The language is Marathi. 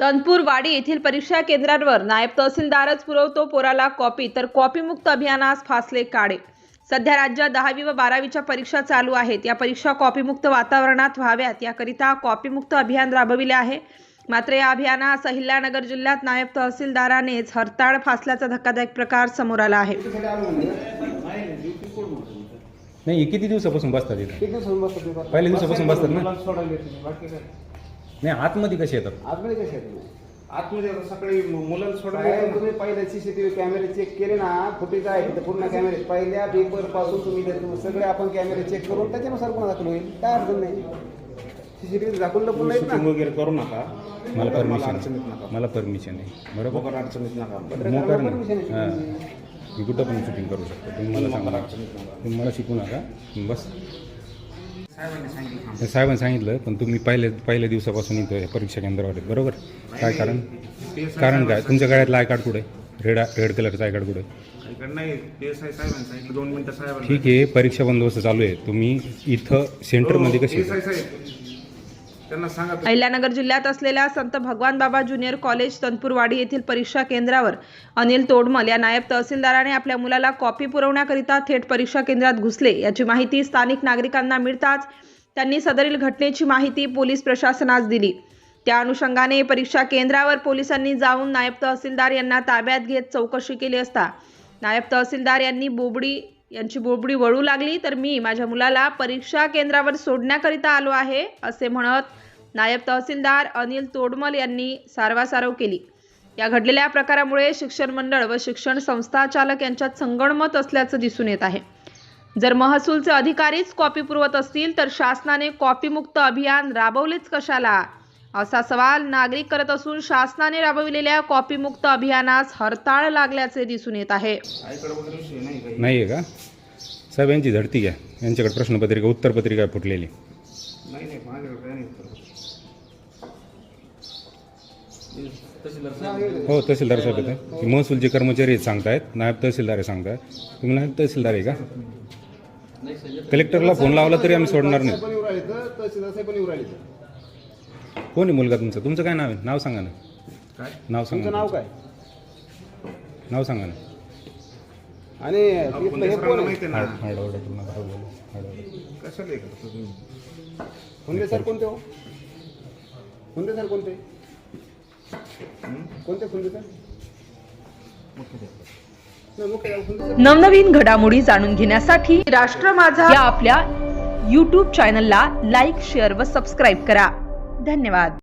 तनपूर वाडी येथील परीक्षा केंद्रांवर नायब तहसीलदारच पुरवतो पोराला कॉपी तर कॉपीमुक्त अभियानास फासले काढे सध्या राज्यात दहावी व बारावीच्या परीक्षा चालू आहेत. या परीक्षा कॉपीमुक्त वातावरणात व्हाव्यात. याकरिता कॉपीमुक्त अभियान राबविले आहे. मात्र या अभियानास अहिल्यानगर जिल्ह्यात नायब तहसीलदारानेच हरताळ फासल्याचा धक्कादायक प्रकार समोर आला आहे. नाही हे किती दिवसापासून बसतात? पहिल्या दिवसापासून बसतात? ना? सोडायला नाही. आतमध्ये कसे येतात? आतमध्ये कसे आहेत तुम्ही? आतमध्ये आता सकाळी मुलांना सोडायला काय येतं ना. तुम्ही पहिले सीसीटीव्ही कॅमेरे चेक केले ना फुटेज आहे तिथे पूर्ण कॅमेरे पहिल्या पेपरपासून तुम्ही ते सगळे आपण कॅमेरे चेक करून त्याच्यानुसार पुन्हा दाखल होईल? काय अडचण नाही. सीसीटीव्ही दाखवून तर पुन्हा येत शूटिंग ना वगैरे करू नका. मला अडचणीत परमिशन नका. मला परमिशन आहे. बरोबर? अडचणीत नका. मोकार permission आहे नाही हां मी कुठं पण शूटिंग करू शकतो. तुम्ही मला सांगा. अडचणीत नका. तुम्ही मला शिकू नका. बस. साहेबांनी सांगितलं हे पण तुम्ही पहिले पहिल्या दिवसापासून इथं परीक्षा केंद्रावर आहेत बरोबर काय कारण? कारण काय? तुमच्या गळ्यातलं आय कार्ड कुठे? रेड रेड कलरचं आय कार्ड कुठे? ठीक आहे परीक्षा बंदोबस्त चालू आहे. तुम्ही इथं सेंटरमध्ये कसे आय साहेब त्यांना सांगा अहिल्यानगर जिल्ह्यात असलेल्या संत भगवान बाबा ज्युनियर कॉलेज तनपूरवाडी येथील परीक्षा केंद्रावर अनिल तोडमल या नायब तहसीलदाराने आपल्या मुलाला कॉपी पुरवण्याकरिता थेट परीक्षा केंद्रात घुसले. याची माहिती स्थानिक नागरिकांना मिळताच त्यांनी सदरील घटनेची माहिती पोलीस प्रशासनास दिली. त्या अनुषंगाने परीक्षा केंद्रावर पोलिसांनी जाऊन नायब तहसीलदार यांना ताब्यात घेत चौकशी केली असता. नायब तहसीलदार यांनी बोबडी यांची बोबडी वळू लागली तर मी माझ्या मुलाला परीक्षा केंद्रावर सोडण्याकरिता आलो आहे असे म्हणत नायब तहसीलदार अनिल तोडमल यांनी सारवासारव केली. या घडलेल्या प्रकारामुळे शिक्षण मंडळ व शिक्षण संस्था चालक यांच्यात संगणमत असल्याचं दिसून येत आहे. जर महसूलचे अधिकारीच कॉपी पुरवत असतील तर शासनाने कॉपीमुक्त अभियान राबवलेच कशाला? असा सवाल नागरिक करत असून शासनाने राबविलेल्या कॉपीमुक्त अभियानास हरताळ लागल्याचे दिसून येत आहे. नाही काही नाही आहे का? साहेब यांची धडती घ्या. यांच्याकडे प्रश्नपत्रिका उत्तरपत्रिका आहे फुटलेली. हो तहसीलदार साहेब येते महसूलचे कर्मचारी आहेत सांगतायत. नायब तहसीलदार आहे सांगताय तुम्ही नायब तहसीलदार आहे का? कलेक्टरला फोन लावला तरी आम्ही सोडणार नाही. कोण आहे मुलगा तुमचा? तुमचं काय नाव आहे? नाव सांगा ना. काय? नाव तुमचं सांगा नाव काय? नाव सांगा ना. आणि हे कोण आहे? माहिती हाड हाड ओरडा. कशाला हे करतो तुम्ही? हुंदे सर कोणते हो? हुंदे सर कोणते? कोणते हुंदे सर? नाही, मुख्य हुंदे सर? नवनवीन घडामोडी जाणून घेण्यासाठी राष्ट्र माझा या आपल्या यूट्यूब चॅनलला लाईक शेअर व सबस्क्राईब करा. धन्यवाद.